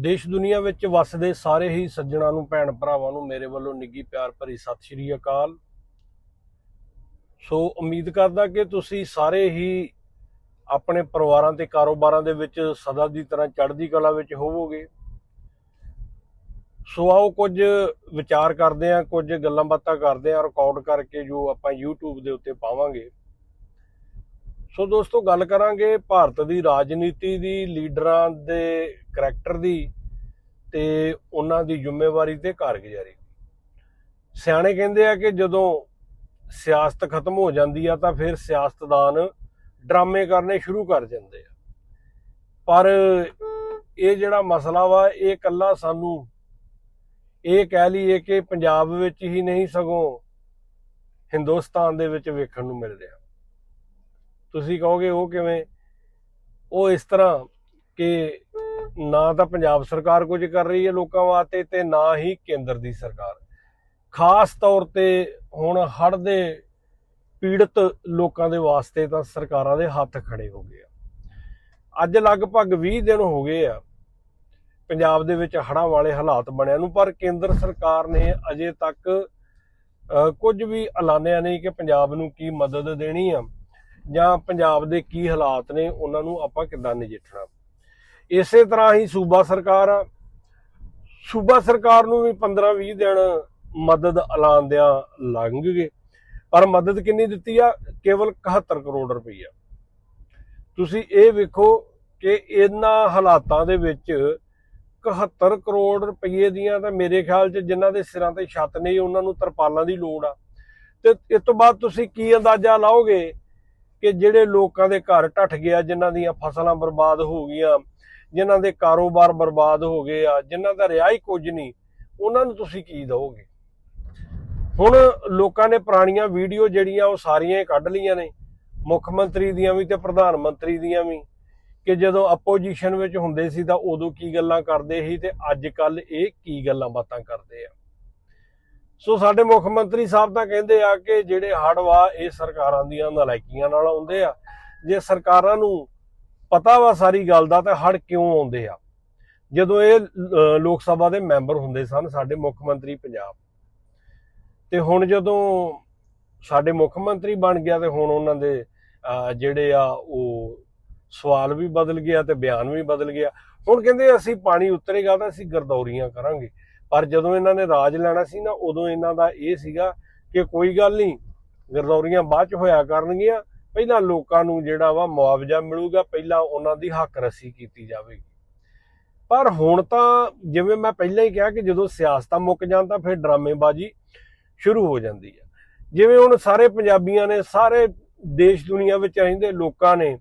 ਦੇਸ਼ ਦੁਨੀਆ ਵਿੱਚ ਵਸਦੇ ਸਾਰੇ ਹੀ ਸੱਜਣਾਂ ਨੂੰ, ਭੈਣ ਭਰਾਵਾਂ ਨੂੰ ਮੇਰੇ ਵੱਲੋਂ ਨਿੱਗੀ ਪਿਆਰ ਭਰੀ ਸਤਿ ਸ਼੍ਰੀ ਅਕਾਲ। ਸੋ ਉਮੀਦ ਕਰਦਾ ਕਿ ਤੁਸੀਂ ਸਾਰੇ ਹੀ ਆਪਣੇ ਪਰਿਵਾਰਾਂ ਤੇ ਕਾਰੋਬਾਰਾਂ ਦੇ ਵਿੱਚ ਸਦਾ ਦੀ ਤਰ੍ਹਾਂ ਚੜ੍ਹਦੀ ਕਲਾ ਵਿੱਚ ਹੋਵੋਗੇ। ਸੋ ਆਓ ਕੁਝ ਵਿਚਾਰ ਕਰਦੇ ਹਾਂ, ਕੁਝ ਗੱਲਾਂ ਬਾਤਾਂ ਕਰਦੇ ਹਾਂ ਰਿਕਾਰਡ ਕਰਕੇ ਜੋ ਆਪਾਂ YouTube ਦੇ ਉੱਤੇ ਪਾਵਾਂਗੇ। ਸੋ ਦੋਸਤੋ, ਗੱਲ ਕਰਾਂਗੇ ਭਾਰਤ ਦੀ ਰਾਜਨੀਤੀ ਦੀ, ਲੀਡਰਾਂ ਦੇ ਕਰੈਕਟਰ ਦੀ ਤੇ ਉਹਨਾਂ ਦੀ ਜ਼ਿੰਮੇਵਾਰੀ ਤੇ ਕਾਰਗੁਜ਼ਾਰੀ ਸਿਆਣੇ ਕਹਿੰਦੇ ਆ ਕਿ ਜਦੋਂ ਸਿਆਸਤ ਖਤਮ ਹੋ ਜਾਂਦੀ ਆ ਤਾਂ ਫਿਰ ਸਿਆਸਤਦਾਨ ਡਰਾਮੇ ਕਰਨੇ ਸ਼ੁਰੂ ਕਰ ਜਾਂਦੇ ਆ। ਪਰ ਇਹ ਜਿਹੜਾ ਮਸਲਾ ਵਾ, ਇਹ ਕੱਲਾ ਸਾਨੂੰ ਇਹ ਕਹਿ ਲਈਏ ਕਿ ਪੰਜਾਬ ਵਿੱਚ ਹੀ ਨਹੀਂ, ਸਗੋਂ ਹਿੰਦੁਸਤਾਨ ਦੇ ਵਿੱਚ ਵੇਖਣ ਨੂੰ ਮਿਲ ਰਿਹਾ। ਤੁਸੀਂ ਕਹੋਗੇ ਉਹ ਕਿਵੇਂ? ਉਹ ਇਸ ਤਰ੍ਹਾਂ ਕਿ ਨਾ ਤਾਂ ਪੰਜਾਬ ਸਰਕਾਰ ਕੁਝ ਕਰ ਰਹੀ ਹੈ ਲੋਕਾਂ ਵਾਸਤੇ ਤੇ ਨਾ ਹੀ ਕੇਂਦਰ ਦੀ ਸਰਕਾਰ। ਖਾਸ ਤੌਰ ਤੇ ਹੁਣ ਹੜ੍ਹ ਦੇ ਪੀੜਤ ਲੋਕਾਂ ਦੇ ਵਾਸਤੇ ਤਾਂ ਸਰਕਾਰਾਂ ਦੇ ਹੱਥ ਖੜੇ ਹੋ ਗਏ ਆ। ਅੱਜ ਲਗਭਗ 20 ਦਿਨ ਹੋ ਗਏ ਆ ਪੰਜਾਬ ਦੇ ਵਿੱਚ ਹੜ੍ਹਾਂ ਵਾਲੇ ਹਾਲਾਤ ਬਣਿਆ ਨੂੰ, ਪਰ ਕੇਂਦਰ ਸਰਕਾਰ ਨੇ ਅਜੇ ਤੱਕ ਕੁਝ ਵੀ ਐਲਾਨਿਆ ਨਹੀਂ ਕਿ ਪੰਜਾਬ ਨੂੰ ਕੀ ਮਦਦ ਦੇਣੀ ਆ। ਜਾਂ ਪੰਜਾਬ ਦੇ ਕੀ ਹਾਲਾਤ ਨੇ, ਉਹਨਾਂ ਨੂੰ ਆਪਾਂ ਕਿੱਦਾਂ ਨਜਿੱਠਣਾ। ਇਸੇ ਤਰ੍ਹਾਂ ਹੀ ਸੂਬਾ ਸਰਕਾਰ ਆ। ਸੂਬਾ ਸਰਕਾਰ ਨੂੰ ਵੀ 15-20 ਦਿਨ ਮਦਦ ਐਲਾਨਦਿਆਂ ਲੰਘ ਗਏ। ਪਰ ਮਦਦ ਕਿੰਨੀ ਦਿੱਤੀ ਆ? ਕੇਵਲ 71 ਕਰੋੜ ਰੁਪਈਆ ਤੁਸੀਂ ਇਹ ਵੇਖੋ ਕਿ ਇਹਨਾਂ ਹਾਲਾਤਾਂ ਦੇ ਵਿੱਚ 71 ਕਰੋੜ ਰੁਪਏ ਦੀਆਂ ਤਾਂ ਮੇਰੇ ਖਿਆਲ 'ਚ ਜਿਨ੍ਹਾਂ ਦੇ ਸਿਰਾਂ ਤੇ ਛੱਤ ਨਹੀਂ ਉਹਨਾਂ ਨੂੰ ਤਰਪਾਲਾਂ ਦੀ ਲੋੜ ਆ। ਤੇ ਇਸ ਤੋਂ ਬਾਅਦ ਤੁਸੀਂ ਕੀ ਅੰਦਾਜ਼ਾ ਲਾਓਗੇ? ਕਿ ਜਿਹੜੇ ਲੋਕਾਂ ਦੇ ਘਰ ਢੱਠ ਗਿਆ, ਜਿਨ੍ਹਾਂ ਦੀਆਂ ਫਸਲਾਂ ਬਰਬਾਦ ਹੋ ਗਈਆਂ, ਜਿਨ੍ਹਾਂ ਦੇ ਕਾਰੋਬਾਰ ਬਰਬਾਦ ਹੋ ਗਏ ਆ, ਜਿਨ੍ਹਾਂ ਦਾ ਰਿਹਾ ਹੀ ਕੁਝ ਨਹੀਂ, ਉਹਨਾਂ ਨੂੰ ਤੁਸੀਂ ਕੀ ਦਿਓਗੇ ਹੁਣ ਲੋਕਾਂ ਨੇ ਪੁਰਾਣੀਆਂ ਵੀਡੀਓ ਜਿਹੜੀਆਂ ਉਹ ਸਾਰੀਆਂ ਹੀ ਕੱਢ ਲਈਆਂ ਨੇ, ਮੁੱਖ ਮੰਤਰੀ ਦੀਆਂ ਵੀ ਤੇ ਪ੍ਰਧਾਨ ਮੰਤਰੀ ਦੀਆਂ ਵੀ, ਕਿ ਜਦੋਂ ਆਪੋਜੀਸ਼ਨ ਵਿੱਚ ਹੁੰਦੇ ਸੀ ਤਾਂ ਉਦੋਂ ਕੀ ਗੱਲਾਂ ਕਰਦੇ ਸੀ ਤੇ ਅੱਜ ਕੱਲ ਇਹ ਕੀ ਗੱਲਾਂ ਬਾਤਾਂ ਕਰਦੇ ਆ? ਸੋ ਸਾਡੇ ਮੁੱਖ ਮੰਤਰੀ ਸਾਹਿਬ ਤਾਂ ਕਹਿੰਦੇ ਆ ਕਿ ਜਿਹੜੇ ਹੜ੍ਹ ਵਾ, ਇਹ ਸਰਕਾਰਾਂ ਦੀਆਂ ਨਲਾਇਕੀਆਂ ਨਾਲ ਆਉਂਦੇ ਆ। ਜੇ ਸਰਕਾਰਾਂ ਨੂੰ ਪਤਾ ਵਾ ਸਾਰੀ ਗੱਲ ਦਾ, ਤਾਂ ਹੜ੍ਹ ਕਿਉਂ ਆਉਂਦੇ ਆ? ਜਦੋਂ ਇਹ ਲੋਕ ਸਭਾ ਦੇ ਮੈਂਬਰ ਹੁੰਦੇ ਸਨ, ਸਾਡੇ ਮੁੱਖ ਮੰਤਰੀ ਪੰਜਾਬ। ਤੇ ਹੁਣ ਜਦੋਂ ਸਾਡੇ ਮੁੱਖ ਮੰਤਰੀ ਬਣ ਗਿਆ, ਤੇ ਹੁਣ ਉਹਨਾਂ ਦੇ ਜਿਹੜੇ ਆ, ਉਹ ਸਵਾਲ ਵੀ ਬਦਲ ਗਿਆ ਤੇ ਬਿਆਨ ਵੀ ਬਦਲ ਗਿਆ। ਹੁਣ ਕਹਿੰਦੇ ਅਸੀਂ ਪਾਣੀ ਉਤਰੇਗਾ ਤਾਂ ਅਸੀਂ ਗਰਦੌਰੀਆਂ ਕਰਾਂਗੇ। ਪਰ ਜਦੋਂ ਇਹਨਾਂ ਨੇ ਰਾਜ ਲੈਣਾ ਸੀ ਨਾ, ਉਦੋਂ ਇਹਨਾਂ ਦਾ ਇਹ ਸੀਗਾ ਕਿ ਕੋਈ ਗੱਲ ਨਹੀਂ, ਗਰਦੌਰੀਆਂ ਬਾਅਦ ਚ ਹੋਇਆ ਕਰਨਗੀਆਂ, ਪਹਿਲਾਂ ਲੋਕਾਂ ਨੂੰ ਜਿਹੜਾ ਵਾ ਮੁਆਵਜ਼ਾ ਮਿਲੂਗਾ, ਪਹਿਲਾਂ ਉਹਨਾਂ ਦੀ ਹੱਕ ਰਸੀ ਕੀਤੀ ਜਾਵੇਗੀ। ਪਰ ਹੁਣ ਤਾਂ ਜਿਵੇਂ ਮੈਂ ਪਹਿਲਾਂ ਹੀ ਕਿਹਾ ਕਿ ਜਦੋਂ ਸਿਆਸਤਾਂ ਮੁੱਕ ਜਾਣ ਤਾਂ ਫਿਰ ਡਰਾਮੇਬਾਜ਼ੀ ਸ਼ੁਰੂ ਹੋ ਜਾਂਦੀ ਹੈ ਜਿਵੇਂ ਹੁਣ ਸਾਰੇ ਪੰਜਾਬੀਆਂ ਨੇ, ਸਾਰੇ ਦੇਸ਼ ਦੁਨੀਆ ਵਿੱਚ ਰਹਿੰਦੇ ਲੋਕਾਂ ਨੇ,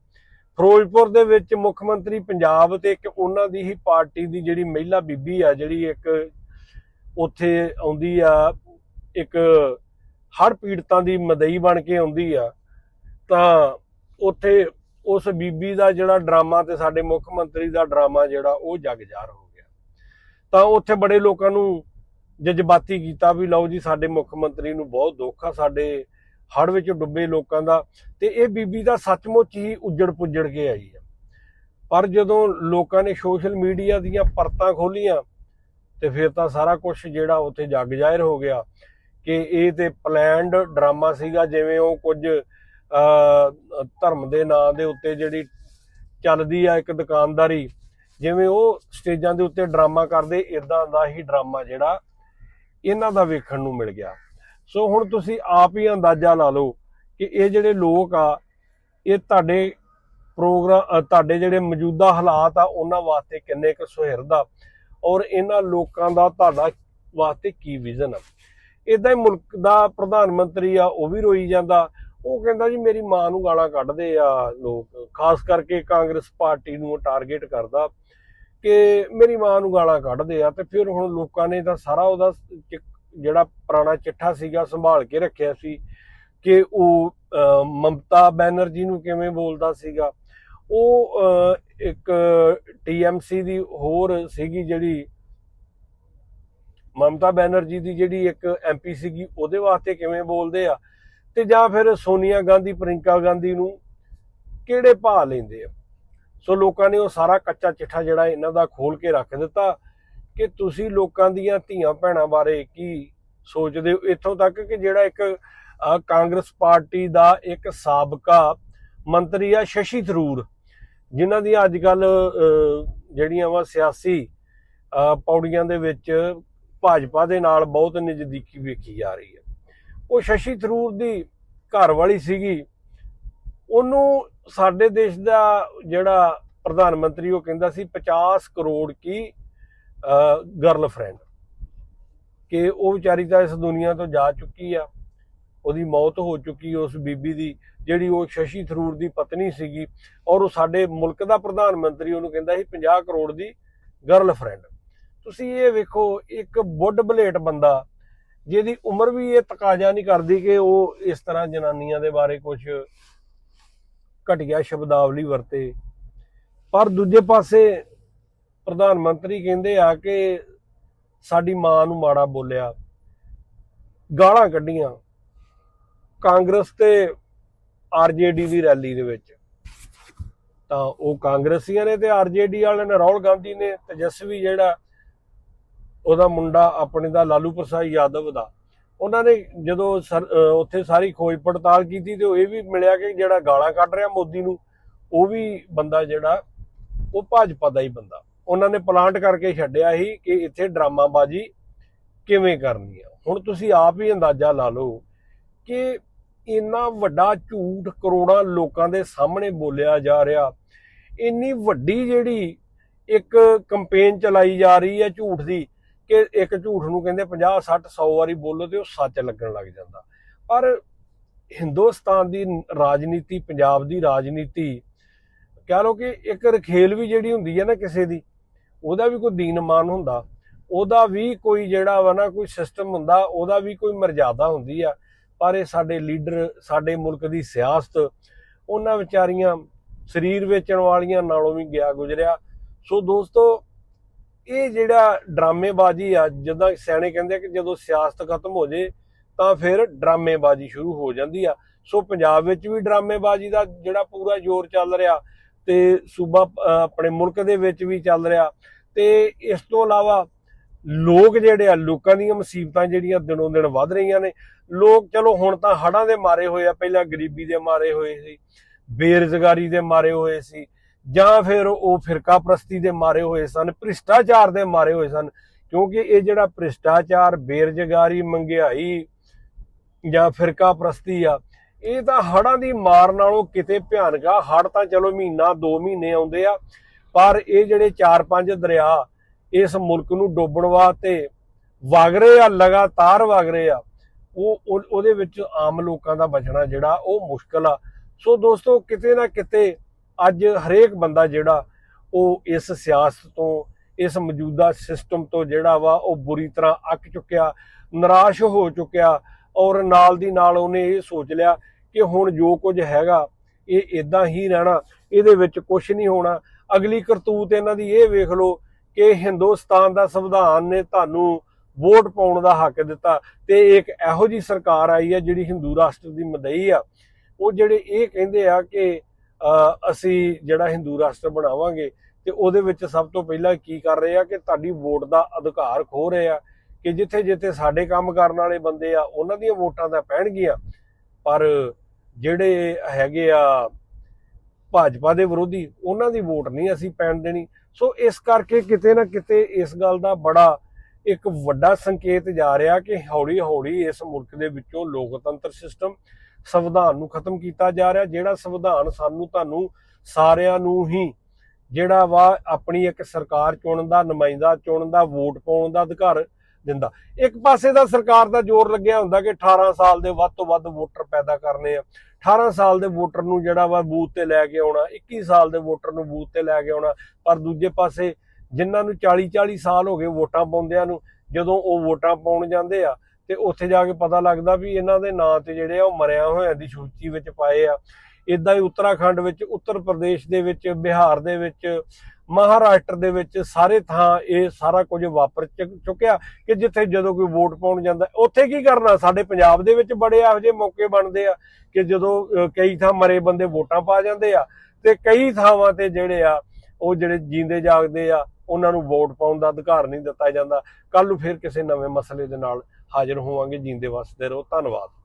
ਫਿਰੋਜ਼ਪੁਰ ਦੇ ਵਿੱਚ ਮੁੱਖ ਮੰਤਰੀ ਪੰਜਾਬ ਤੇ ਇੱਕ ਉਹਨਾਂ ਦੀ ਹੀ ਪਾਰਟੀ ਦੀ ਜਿਹੜੀ ਮਹਿਲਾ ਬੀਬੀ ਆ, ਜਿਹੜੀ ਇੱਕ ਉੱਥੇ ਆਉਂਦੀ ਆ, ਇੱਕ ਹੜ ਪੀੜਤਾਂ ਦੀ ਮਦਈ ਬਣ ਕੇ ਆਉਂਦੀ ਆ, ਤਾਂ ਉੱਥੇ ਉਸ ਬੀਬੀ ਦਾ ਜਿਹੜਾ ਡਰਾਮਾ ਤੇ ਸਾਡੇ ਮੁੱਖ ਮੰਤਰੀ ਦਾ ਡਰਾਮਾ ਜਿਹੜਾ ਉਹ ਜਗ ਜਾਰ ਹੋ ਗਿਆ। ਤਾਂ ਉੱਥੇ ਬੜੇ ਲੋਕਾਂ ਨੂੰ ਜਜ਼ਬਾਤੀ ਕੀਤਾ ਵੀ ਲਓ ਜੀ, ਸਾਡੇ ਮੁੱਖ ਮੰਤਰੀ ਨੂੰ ਬਹੁਤ ਦੁੱਖ ਆ, ਸਾਡੇ ਹੜ ਵਿੱਚ ਡੁੱਬੇ ਲੋਕਾਂ ਦਾ, ਤੇ ਇਹ ਬੀਬੀ ਦਾ ਸੱਚਮੁੱਚ ਹੀ ਉੱਜੜ ਪੁੱਜੜ ਕੇ ਆਈ ਆ। ਪਰ ਜਦੋਂ ਲੋਕਾਂ ਨੇ ਸੋਸ਼ਲ ਮੀਡੀਆ ਦੀਆਂ ਪਰਤਾਂ ਖੋਲੀਆਂ ਤੇ ਫਿਰ ਤਾਂ ਸਾਰਾ ਕੁਝ ਜਿਹੜਾ ਉੱਥੇ ਜੱਗ ਜ਼ਾਹਿਰ ਹੋ ਗਿਆ ਕਿ ਇਹ ਤੇ ਪਲੈਨਡ ਡਰਾਮਾ ਸੀਗਾ, ਜਿਵੇਂ ਉਹ ਕੁਝ ਧਰਮ ਦੇ ਨਾਂ ਦੇ ਉੱਤੇ ਜਿਹੜੀ ਚੱਲਦੀ ਆ ਇੱਕ ਦੁਕਾਨਦਾਰੀ, ਜਿਵੇਂ ਉਹ ਸਟੇਜਾਂ ਦੇ ਉੱਤੇ ਡਰਾਮਾ ਕਰਦੇ ਇਦਾਂ ਦਾ ਹੀ ਡਰਾਮਾ ਜਿਹੜਾ ਇਹਨਾਂ ਦਾ ਵੇਖਣ ਨੂੰ ਮਿਲ ਗਿਆ। ਸੋ ਹੁਣ ਤੁਸੀਂ ਆਪ ਹੀ ਅੰਦਾਜ਼ਾ ਲਾ ਲਓ ਕਿ ਇਹ ਜਿਹੜੇ ਲੋਕ ਆ, ਇਹ ਤੁਹਾਡੇ ਪ੍ਰੋਗਰਾਮ ਤੁਹਾਡੇ ਜਿਹੜੇ ਮੌਜੂਦਾ ਹਾਲਾਤ ਆ, ਉਹਨਾਂ ਵਾਸਤੇ ਕਿੰਨੇ ਕੁ ਸੁਹਿਰਦ ਆ। ਔਰ ਇਹਨਾਂ ਲੋਕਾਂ ਦਾ ਤੁਹਾਡਾ ਵਾਸਤੇ ਕੀ ਵਿਜ਼ਨ ਆ? ਇਦਾਂ ਹੀ ਮੁਲਕ ਦਾ ਪ੍ਰਧਾਨ ਮੰਤਰੀ ਆ, ਉਹ ਵੀ ਰੋਈ ਜਾਂਦਾ। ਉਹ ਕਹਿੰਦਾ ਜੀ, ਮੇਰੀ ਮਾਂ ਨੂੰ ਗਾਲਾਂ ਕੱਢਦੇ ਆ ਲੋਕ। ਖਾਸ ਕਰਕੇ ਕਾਂਗਰਸ ਪਾਰਟੀ ਨੂੰ ਟਾਰਗੇਟ ਕਰਦਾ ਕਿ ਮੇਰੀ ਮਾਂ ਨੂੰ ਗਾਲਾਂ ਕੱਢਦੇ ਆ ਤੇ ਫਿਰ ਹੁਣ ਲੋਕਾਂ ਨੇ ਤਾਂ ਸਾਰਾ ਉਹਦਾ ਚਿ- ਜਿਹੜਾ ਪੁਰਾਣਾ ਚਿੱਠਾ ਸੀਗਾ ਸੰਭਾਲ ਕੇ ਰੱਖਿਆ ਸੀ ਕਿ ਉਹ ਮਮਤਾ ਬੈਨਰਜੀ ਨੂੰ ਕਿਵੇਂ ਬੋਲਦਾ ਸੀਗਾ। ਉਹ ਇੱਕ ਟੀਐਮਸੀ ਦੀ ਹੋਰ ਸੀਗੀ ਜਿਹੜੀ ਮਮਤਾ ਬੈਨਰਜੀ ਦੀ ਜਿਹੜੀ ਇੱਕ ਐਮਪੀ ਸੀਗੀ, ਉਹਦੇ ਵਾਸਤੇ ਕਿਵੇਂ ਬੋਲਦੇ ਆ? ਤੇ ਜਾਂ ਫਿਰ ਸੋਨੀਆ ਗਾਂਧੀ ਪ੍ਰਿੰਕਾ ਗਾਂਧੀ ਨੂੰ ਕਿਹੜੇ ਭਾਅ ਲੈਂਦੇ ਆ? ਸੋ ਲੋਕਾਂ ਨੇ ਉਹ ਸਾਰਾ ਕੱਚਾ ਚਿੱਠਾ ਜਿਹੜਾ ਇਹਨਾਂ ਦਾ ਖੋਲ ਕੇ ਰੱਖ ਦਿੱਤਾ ਕਿ ਤੁਸੀਂ ਲੋਕਾਂ ਦੀਆਂ ਧੀਆਂ ਭੈਣਾਂ ਬਾਰੇ ਕੀ ਸੋਚਦੇ ਹੋ? ਇੱਥੋਂ ਤੱਕ ਕਿ ਜਿਹੜਾ ਇੱਕ ਕਾਂਗਰਸ ਪਾਰਟੀ ਦਾ ਇੱਕ ਸਾਬਕਾ ਮੰਤਰੀ ਆ ਸ਼ਸ਼ੀ ਥਰੂਰ। ਜਿਨ੍ਹਾਂ ਦੀਆਂ ਅੱਜ ਕੱਲ ਜਿਹੜੀਆਂ ਵਾ ਸਿਆਸੀ ਅਹ, ਪੌੜੀਆਂ ਦੇ ਵਿੱਚ ਭਾਜਪਾ ਦੇ ਨਾਲ ਬਹੁਤ ਨਜ਼ਦੀਕੀ ਵੇਖੀ ਜਾ ਰਹੀ ਹੈ। ਉਹ ਸ਼ਸ਼ੀ ਥਰੂਰ ਦੀ ਘਰ ਵਾਲੀ ਸੀਗੀ। ਉਹਨੂੰ ਸਾਡੇ ਦੇਸ਼ ਦਾ ਜਿਹੜਾ ਪ੍ਰਧਾਨ ਮੰਤਰੀ ਉਹ ਕਹਿੰਦਾ ਸੀ 50 ਕਰੋੜ ਕੀ ਗਰਲਫ੍ਰੈਂਡ ਕਿ ਉਹ ਵਿਚਾਰੀ ਤਾਂ ਇਸ ਦੁਨੀਆ ਤੋਂ ਜਾ ਚੁੱਕੀ ਆ। ਉਹਦੀ ਮੌਤ ਹੋ ਚੁੱਕੀ ਉਸ ਬੀਬੀ ਦੀ। ਜਿਹੜੀ ਉਹ ਸ਼ਸ਼ੀ ਥਰੂਰ ਦੀ ਪਤਨੀ ਸੀਗੀ ਔਰ ਉਹ ਸਾਡੇ ਮੁਲਕ ਦਾ ਪ੍ਰਧਾਨ ਮੰਤਰੀ, ਉਹਨੂੰ ਕਹਿੰਦਾ ਸੀ 50 ਕਰੋੜ ਦੀ ਗਰਲਫ੍ਰੈਂਡ ਤੁਸੀਂ ਇਹ ਵੇਖੋ, ਇੱਕ ਬੁੱਢ ਬਲੇਟ ਬੰਦਾ, ਜਿਹਦੀ ਉਮਰ ਵੀ ਇਹ ਤਕਾਜ਼ਾ ਨਹੀਂ ਕਰਦੀ ਕਿ ਉਹ ਇਸ ਤਰ੍ਹਾਂ ਜਨਾਨੀਆਂ ਦੇ ਬਾਰੇ ਕੁਝ ਘਟੀਆ ਸ਼ਬਦਾਵਲੀ ਵਰਤੇ। ਪਰ ਦੂਜੇ ਪਾਸੇ ਪ੍ਰਧਾਨ ਮੰਤਰੀ ਕਹਿੰਦੇ ਆ ਕਿ ਸਾਡੀ ਮਾਂ ਨੂੰ ਮਾੜਾ ਬੋਲਿਆ, ਗਾਲਾਂ ਕੱਢੀਆਂ। ਕਾਂਗਰਸ ਤੇ ਆਰਜੇਡੀ ਦੀ ਰੈਲੀ ਦੇ ਵਿੱਚ। ਤਾਂ ਉਹ ਕਾਂਗਰਸੀਆਂ ਨੇ ਤੇ ਆਰਜੇਡੀ ਵਾਲਿਆਂ ਨੇ, ਰਾਹੁਲ ਗਾਂਧੀ ਨੇ, ਤੇਜਸਵੀ ਜਿਹੜਾ, ਉਹਦਾ ਮੁੰਡਾ ਆਪਣੇ ਦਾ ਲਾਲੂ ਪ੍ਰਸਾਦ ਯਾਦਵ ਦਾ। ਉਹਨਾਂ ਨੇ ਜਦੋਂ ਸਰ- ਉੱਥੇ ਸਾਰੀ ਖੋਜ ਪੜਤਾਲ ਕੀਤੀ ਤੇ ਉਹ ਇਹ ਵੀ ਮਿਲਿਆ ਕਿ ਜਿਹੜਾ ਗਾਲਾਂ ਕੱਢ ਰਿਹਾ ਮੋਦੀ ਨੂੰ, ਉਹ ਵੀ ਬੰਦਾ ਜਿਹੜਾ, ਉਹ ਭਾਜਪਾ ਦਾ ਹੀ ਬੰਦਾ। ਉਹਨਾਂ ਨੇ ਪਲਾਂਟ ਕਰਕੇ ਛੱਡਿਆ ਸੀ ਕਿ ਇੱਥੇ ਡਰਾਮਾਬਾਜ਼ੀ ਕਿਵੇਂ ਕਰਨੀ ਆ। ਹੁਣ ਤੁਸੀਂ ਆਪ ਹੀ ਅੰਦਾਜ਼ਾ ਲਾ ਲਓ ਕਿ ਇੰਨਾ ਵੱਡਾ ਝੂਠ ਕਰੋੜਾਂ ਲੋਕਾਂ ਦੇ ਸਾਹਮਣੇ ਬੋਲਿਆ ਜਾ ਰਿਹਾ। ਇੰਨੀ ਵੱਡੀ ਜਿਹੜੀ ਇੱਕ ਕੰਪੇਨ ਚਲਾਈ ਜਾ ਰਹੀ ਹੈ ਝੂਠ ਦੀ ਕਿ ਇੱਕ ਝੂਠ ਨੂੰ ਕਹਿੰਦੇ 50 60 100 ਵਾਰੀ ਬੋਲੋ ਤੇ ਉਹ ਸੱਚ ਲੱਗਣ ਲੱਗ ਜਾਂਦਾ। ਪਰ ਹਿੰਦੁਸਤਾਨ ਦੀ ਰਾਜਨੀਤੀ, ਪੰਜਾਬ ਦੀ ਰਾਜਨੀਤੀ, ਕਹਿ ਲਓ ਕਿ ਇੱਕ ਰਖੇਲ ਵੀ ਜਿਹੜੀ ਹੁੰਦੀ ਹੈ ਨਾ ਕਿਸੇ ਦੀ, ਉਹਦਾ ਵੀ ਕੋਈ ਦੀਨ ਮਾਨ ਹੁੰਦਾ। ਉਹਦਾ ਵੀ ਕੋਈ ਜਿਹੜਾ ਵਾ ਨਾ ਕੋਈ ਸਿਸਟਮ ਹੁੰਦਾ, ਉਹਦਾ ਵੀ ਕੋਈ ਮਰਜ਼ਾਦਾ ਹੁੰਦੀ ਆ। ਪਰ ਇਹ ਸਾਡੇ ਲੀਡਰ, ਸਾਡੇ ਮੁਲਕ ਦੀ ਸਿਆਸਤ, ਉਹਨਾਂ ਵਿਚਾਰੀਆਂ ਸਰੀਰ ਵੇਚਣ ਵਾਲੀਆਂ ਨਾਲੋਂ ਵੀ ਗਿਆ ਗੁਜ਼ਰਿਆ। ਸੋ ਦੋਸਤੋ, ਇਹ ਜਿਹੜਾ ਡਰਾਮੇਬਾਜ਼ੀ ਆ, ਜਦੋਂ ਸਿਆਣੇ ਕਹਿੰਦੇ ਆ ਕਿ ਜਦੋਂ ਸਿਆਸਤ ਖਤਮ ਹੋ ਜੇ, ਤਾਂ ਫਿਰ ਡਰਾਮੇਬਾਜ਼ੀ ਸ਼ੁਰੂ ਹੋ ਜਾਂਦੀ ਆ। ਸੋ ਪੰਜਾਬ ਵਿੱਚ ਵੀ ਡਰਾਮੇਬਾਜ਼ੀ ਦਾ ਜਿਹੜਾ ਪੂਰਾ ਜ਼ੋਰ ਚੱਲ ਰਿਹਾ ਤੇ ਸੂਬਾ ਆਪਣੇ ਮੁਲਕ ਦੇ ਵਿੱਚ ਵੀ ਚੱਲ ਰਿਹਾ। ਤੇ ਇਸ ਤੋਂ ਇਲਾਵਾ ਲੋਕ ਜਿਹੜੇ ਆ, ਲੋਕਾਂ ਦੀਆਂ ਮੁਸੀਬਤਾਂ ਜਿਹੜੀਆਂ ਦਿਨੋਂ ਦਿਨ ਵੱਧ ਰਹੀਆਂ ਨੇ। ਲੋਕ ਚਲੋ ਹੁਣ ਤਾਂ ਹੜਾਂ ਦੇ ਮਾਰੇ ਹੋਏ ਆ, ਪਹਿਲਾਂ ਗਰੀਬੀ ਦੇ ਮਾਰੇ ਹੋਏ ਸੀ, ਬੇਰੁਜ਼ਗਾਰੀ ਦੇ ਮਾਰੇ ਹੋਏ ਸੀ, ਜਾਂ ਫਿਰ ਉਹ ਫਿਰਕਾ ਪ੍ਰਸਤੀ ਦੇ ਮਾਰੇ ਹੋਏ ਸਨ, ਭ੍ਰਿਸ਼ਟਾਚਾਰ ਦੇ ਮਾਰੇ ਹੋਏ ਸਨ, ਕਿਉਂਕਿ ਇਹ ਜਿਹੜਾ ਭ੍ਰਿਸ਼ਟਾਚਾਰ, ਬੇਰੁਜ਼ਗਾਰੀ ਮੰਗਿਆਈ ਜਾਂ ਫਿਰਕਾ ਪ੍ਰਸਤੀ ਆ, ਇਹ ਤਾਂ ਹੜਾਂ ਦੀ ਮਾਰ ਨਾਲੋਂ ਕਿਤੇ ਭਿਆਨਕ ਆ। ਹੜ ਤਾਂ ਚਲੋ ਮਹੀਨਾ 2 ਮਹੀਨੇ ਆਉਂਦੇ ਆ, ਪਰ ਇਹ ਜਿਹੜੇ 4-5 ਦਰਿਆ ਇਸ ਮੁਲਕ ਨੂੰ ਡੋਬਣ ਵਾਸਤੇ ਵਗ ਰਹੇ ਆ, ਲਗਾਤਾਰ ਵਗ ਰਹੇ ਆ, ਉਹ, ਉਹ- ਉਹਦੇ ਵਿੱਚ ਆਮ ਲੋਕਾਂ ਦਾ ਬਚਣਾ ਜਿਹੜਾ ਉਹ ਮੁਸ਼ਕਲ ਆ। ਸੋ ਦੋਸਤੋ, ਕਿਤੇ ਨਾ ਕਿਤੇ ਅੱਜ ਹਰੇਕ ਬੰਦਾ ਜਿਹੜਾ ਉਹ ਇਸ ਸਿਆਸਤ ਤੋਂ, ਇਸ ਮੌਜੂਦਾ ਸਿਸਟਮ ਤੋਂ ਜਿਹੜਾ ਵਾ, ਉਹ ਬੁਰੀ ਤਰ੍ਹਾਂ ਅੱਕ ਚੁੱਕਿਆ, ਨਿਰਾਸ਼ ਹੋ ਚੁੱਕਿਆ ਔਰ ਨਾਲ ਦੀ ਨਾਲ ਉਹਨੇ ਇਹ ਸੋਚ ਲਿਆ ਕਿ ਹੁਣ ਜੋ ਕੁਝ ਹੈਗਾ, ਇਹ ਇਦਾਂ ਹੀ ਰਹਿਣਾ, ਇਹਦੇ ਵਿੱਚ ਕੁਝ ਨਹੀਂ ਹੋਣਾ। ਅਗਲੀ ਕਰਤੂਤ ਇਹਨਾਂ ਦੀ ਇਹ ਵੇਖ ਲਓ ਕਿ ਹਿੰਦੁਸਤਾਨ ਦਾ ਸੰਵਿਧਾਨ ਨੇ ਤੁਹਾਨੂੰ ਵੋਟ ਪਾਉਣ ਦਾ ਹੱਕ ਦਿੱਤਾ ਤੇ ਇੱਕ ਇਹੋ ਜੀ ਸਰਕਾਰ ਆਈ ਹੈ ਜਿਹੜੀ ਹਿੰਦੂ ਰਾਸ਼ਟਰ ਦੀ ਮਦਈ ਆ। ਉਹ ਜਿਹੜੇ ਇਹ ਕਹਿੰਦੇ ਆ ਕਿ ਅਸੀਂ ਜਿਹੜਾ ਹਿੰਦੂ ਰਾਸ਼ਟਰ ਬਣਾਵਾਂਗੇ ਤੇ ਉਹਦੇ ਵਿੱਚ ਸਭ ਤੋਂ ਪਹਿਲਾਂ ਕੀ ਕਰ ਰਹੇ ਆ ਕਿ ਤੁਹਾਡੀ ਵੋਟ ਦਾ ਅਧਿਕਾਰ ਖੋ ਰਹੇ ਆ ਕਿ ਜਿੱਥੇ ਜਿੱਥੇ ਸਾਡੇ ਕੰਮ ਕਰਨ ਵਾਲੇ ਬੰਦੇ ਆ, ਉਹਨਾਂ ਦੀਆਂ ਵੋਟਾਂ ਤਾਂ ਪੈਣਗੀਆਂ। ਪਰ ਜਿਹੜੇ ਹੈਗੇ ਆ ਭਾਜਪਾ ਦੇ ਵਿਰੋਧੀ, ਉਹਨਾਂ ਦੀ ਵੋਟ ਨਹੀਂ ਅਸੀਂ ਪੈਣ ਦੇਣੀ। ਸੋ ਇਸ ਕਰਕੇ ਕਿਤੇ ਨਾ ਕਿਤੇ ਇਸ ਗੱਲ ਦਾ ਬੜਾ ਇੱਕ ਵੱਡਾ ਸੰਕੇਤ ਜਾ ਰਿਹਾ ਕਿ ਹੌਲੀ ਹੌਲੀ ਇਸ ਮੁਲਕ ਦੇ ਵਿੱਚੋਂ ਲੋਕਤੰਤਰ ਸਿਸਟਮ ਸੰਵਿਧਾਨ ਨੂੰ ਖਤਮ ਕੀਤਾ ਜਾ ਰਿਹਾ, ਜਿਹੜਾ ਸੰਵਿਧਾਨ ਸਾਨੂੰ ਤੁਹਾਨੂੰ ਸਾਰਿਆਂ ਨੂੰ ਹੀ ਜਿਹੜਾ ਵਾ ਆਪਣੀ ਇੱਕ ਸਰਕਾਰ ਚੁਣਨ ਦਾ, ਨੁਮਾਇੰਦਾ ਚੁਣਨ ਦਾ, ਵੋਟ ਪਾਉਣ ਦਾ ਅਧਿਕਾਰ ਦਿੰਦਾ। ਇੱਕ ਪਾਸੇ ਦਾ ਸਰਕਾਰ ਦਾ ਜ਼ੋਰ ਲੱਗਿਆ ਹੁੰਦਾ ਕਿ 18 ਸਾਲ ਦੇ ਵੱਧ ਤੋਂ ਵੱਧ ਵੋਟਰ ਪੈਦਾ ਕਰਨੇ ਆ। 18 ਸਾਲ ਦੇ ਵੋਟਰ ਨੂੰ ਜਿਹੜਾ ਵਾ ਬੂਥ ਤੇ ਲੈ ਕੇ ਆਉਣਾ 21 ਸਾਲ ਦੇ ਵੋਟਰ ਨੂੰ ਬੂਥ ਤੇ ਲੈ ਕੇ ਆਉਣਾ, ਪਰ ਦੂਜੇ ਪਾਸੇ ਜਿਨ੍ਹਾਂ ਨੂੰ 40 40 ਸਾਲ ਹੋ ਗਏ ਵੋਟਾਂ ਪਾਉਂਦਿਆਂ ਨੂੰ, ਜਦੋਂ ਉਹ ਵੋਟਾਂ ਪਾਉਣ ਜਾਂਦੇ ਆ, ਤੇ ਉੱਥੇ ਜਾ ਕੇ ਪਤਾ ਲੱਗਦਾ ਵੀ ਇਹਨਾਂ ਦੇ ਨਾਂ ਤੇ ਜਿਹੜੇ ਆ ਉਹ ਮਰਿਆ ਹੋਇਆ ਦੀ ਸੂਚੀ ਵਿੱਚ ਪਾਏ ਆ। ਇਦਾਂ ਹੀ ਉੱਤਰਾਖੰਡ ਵਿੱਚ, ਉੱਤਰ ਪ੍ਰਦੇਸ਼ ਦੇ ਵਿੱਚ, ਬਿਹਾਰ ਦੇ ਵਿੱਚ ਮਹਾਰਾਸ਼ਟਰ ਦੇ ਵਿੱਚ ਸਾਰੇ ਥਾਂ ਇਹ ਸਾਰਾ ਕੁਝ ਵਾਪਰ ਚੁੱਕ- ਚੁੱਕਿਆ ਕਿ ਜਿੱਥੇ ਜਦੋਂ ਕੋਈ ਵੋਟ ਪਾਉਣ ਜਾਂਦਾ, ਉੱਥੇ ਕੀ ਕਰਨਾ? ਸਾਡੇ ਪੰਜਾਬ ਦੇ ਵਿੱਚ ਬੜੇ ਇਹੋ ਜਿਹੇ ਮੌਕੇ ਬਣਦੇ ਆ ਕਿ ਜਦੋਂ ਕਈ ਥਾਂ ਮਰੇ ਬੰਦੇ ਵੋਟਾਂ ਪਾ ਜਾਂਦੇ ਆ ਤੇ ਕਈ ਥਾਵਾਂ ਤੇ ਜਿਹੜੇ ਆ, ਉਹ ਜਿਹੜੇ ਜੀਂਦੇ ਜਾਗਦੇ ਆ, ਉਹਨਾਂ ਨੂੰ ਵੋਟ ਪਾਉਣ ਦਾ ਅਧਿਕਾਰ ਨਹੀਂ ਦਿੱਤਾ ਜਾਂਦਾ। ਕੱਲ ਨੂੰ ਫਿਰ ਕਿਸੇ ਨਵੇਂ ਮਸਲੇ ਦੇ ਨਾਲ ਹਾਜ਼ਰ ਹੋਵਾਂਗੇ। ਜੀਂਦੇ ਵਸਦੇ ਰਹੋ। ਧੰਨਵਾਦ।